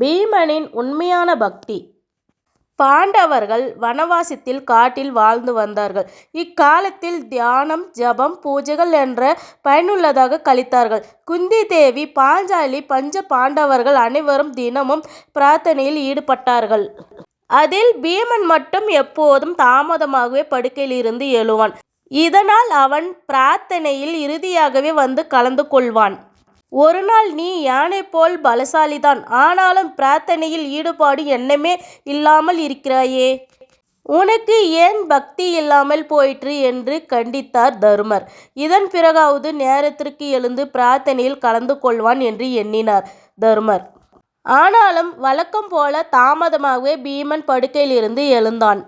பீமனின் உண்மையான பக்தி பாண்டவர்கள் வனவாசத்தில் காட்டில் வாழ்ந்து வந்தார்கள். இக்காலத்தில் தியானம், ஜபம், பூஜைகள் என்ற பயனுள்ளதாக கழித்தார்கள். குந்தி தேவி, பாஞ்சாலி, பஞ்ச பாண்டவர்கள் அனைவரும் தினமும் பிரார்த்தனையில் ஈடுபட்டார்கள். அதில் பீமன் மட்டும் எப்போதும் தாமதமாகவே படுக்கையில் இருந்து எழுவான். இதனால் அவன் பிரார்த்தனையில் இறுதியாகவே வந்து கலந்து கொள்வான். ஒரு நாள் நீ யானைபோல் பலசாலிதான். ஆனாலும் பிரார்த்தனையில் ஈடுபாடு எண்ணமே இல்லாமல் இருக்கிறாயே. உனக்கு ஏன் பக்தி இல்லாமல் போயிற்று என்று கண்டித்தார் தருமர். இதன் பிறகாவது நேரத்திற்கு எழுந்து பிரார்த்தனையில் கலந்து கொள்வான் என்று எண்ணினார் தருமர். ஆனாலும் வழக்கம் போல தாமதமாகவே பீமன் படுக்கையிலிருந்து எழுந்தான்.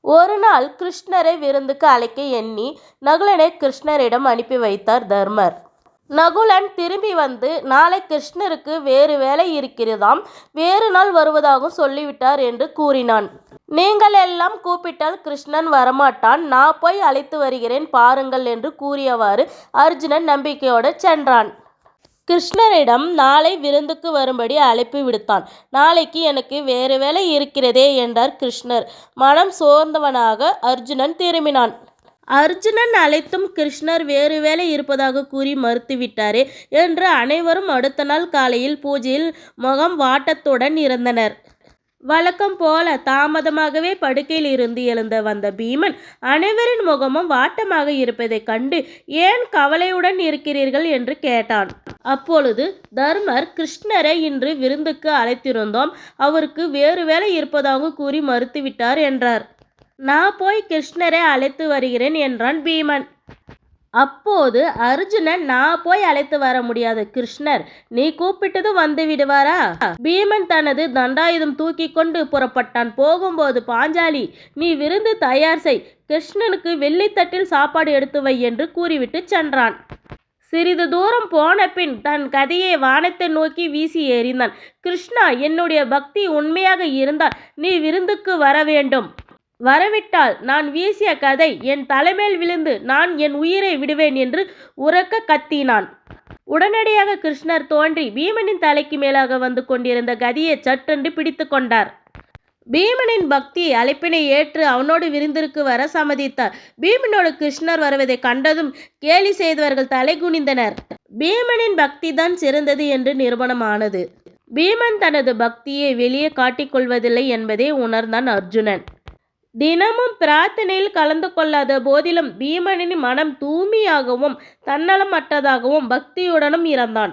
ஒரு நாள் கிருஷ்ணரை விருந்துக்கு அழைக்க எண்ணி நகுலனை கிருஷ்ணரிடம் அனுப்பி வைத்தார் தருமர். நகுலன் திரும்பி வந்து நாளை கிருஷ்ணருக்கு வேறு வேலை இருக்கிறதாம் வேறு நாள் வருவதாகவும் சொல்லிவிட்டார் என்று கூறினான். நீங்கள் எல்லாம் கூப்பிட்டால் கிருஷ்ணன் வரமாட்டான். நான் போய் அழைத்து வருகிறேன் பாருங்கள் என்று கூறியவாறு அர்ஜுனன் நம்பிக்கையோடு சென்றான். கிருஷ்ணரிடம் நாளை விருந்துக்கு வரும்படி அழைப்பு விடுத்தான். நாளைக்கு எனக்கு வேறு வேலை இருக்கிறதே என்றார் கிருஷ்ணர். மனம் சோர்ந்தவனாக அர்ஜுனன் திரும்பினான். அர்ஜுனன் அழைத்தும் கிருஷ்ணர் வேறு வேலை இருப்பதாக கூறி மறுத்துவிட்டார் என்று அனைவரும் அடுத்த நாள் காலையில் பூஜையில் முகம் வாட்டத்துடன் இருந்தனர். வழக்கம் போல தாமதமாகவே படுக்கையில் இருந்து எழுந்த வந்த பீமன் அனைவரின் முகமும் வாட்டமாக இருப்பதைக் கண்டு ஏன் கவலையுடன் இருக்கிறீர்கள் என்று கேட்டான். அப்பொழுது தர்மர் கிருஷ்ணரை இன்று விருந்துக்கு அழைத்திருந்தோம். அவருக்கு வேறு வேலை இருப்பதாக கூறி மறுத்துவிட்டார் என்றார். நான் போய் கிருஷ்ணரை அழைத்து வருகிறேன் என்றான் பீமன். அப்போது அர்ஜுனன் நான் போய் அழைத்து வர முடியாது கிருஷ்ணர் நீ கூப்பிட்டதும் வந்து விடுவாரா? பீமன் தனது தண்டாயுதம் தூக்கி கொண்டு புறப்பட்டான். போகும்போது பாஞ்சாலி நீ விருந்து தயார் செய். கிருஷ்ணனுக்கு வெள்ளித்தட்டில் சாப்பாடு எடுத்து வை என்று கூறிவிட்டு சென்றான். சிறிது தூரம் போன பின் தன் கதையை வானத்தை நோக்கி வீசி எறிந்தான். கிருஷ்ணா என்னுடைய பக்தி உண்மையாக இருந்தால் நீ விருந்துக்கு வர வேண்டும். வரவிட்டால் நான் வீசிய கதை என் தலைமேல் விழுந்து நான் என் உயிரை விடுவேன் என்று உறக்க கத்தினான். உடனடியாக கிருஷ்ணர் தோன்றி பீமனின் தலைக்கு மேலாக வந்து கொண்டிருந்த கதையை சட்டென்று பிடித்து கொண்டார். பீமனின் பக்தி அழைப்பினை ஏற்று அவனோடு விருந்திற்கு வர சம்மதித்தார். பீமனோடு கிருஷ்ணர் வருவதைக் கண்டதும் கேலி செய்தவர்கள் தலை குனிந்தனர். பீமனின் பக்திதான் சிறந்தது என்று நிரூபணமானது பீமன் தனது பக்தியை வெளியே காட்டிக் கொள்வதில்லை என்பதை உணர்ந்தான் அர்ஜுனன். தினமும் பிரார்த்தனையில் கலந்து கொள்ளாத போதிலும் பீமனின் மனம் தூய்மையாகவும் தன்னலமற்றதாகவும் பக்தியுடனும் இருந்தான்.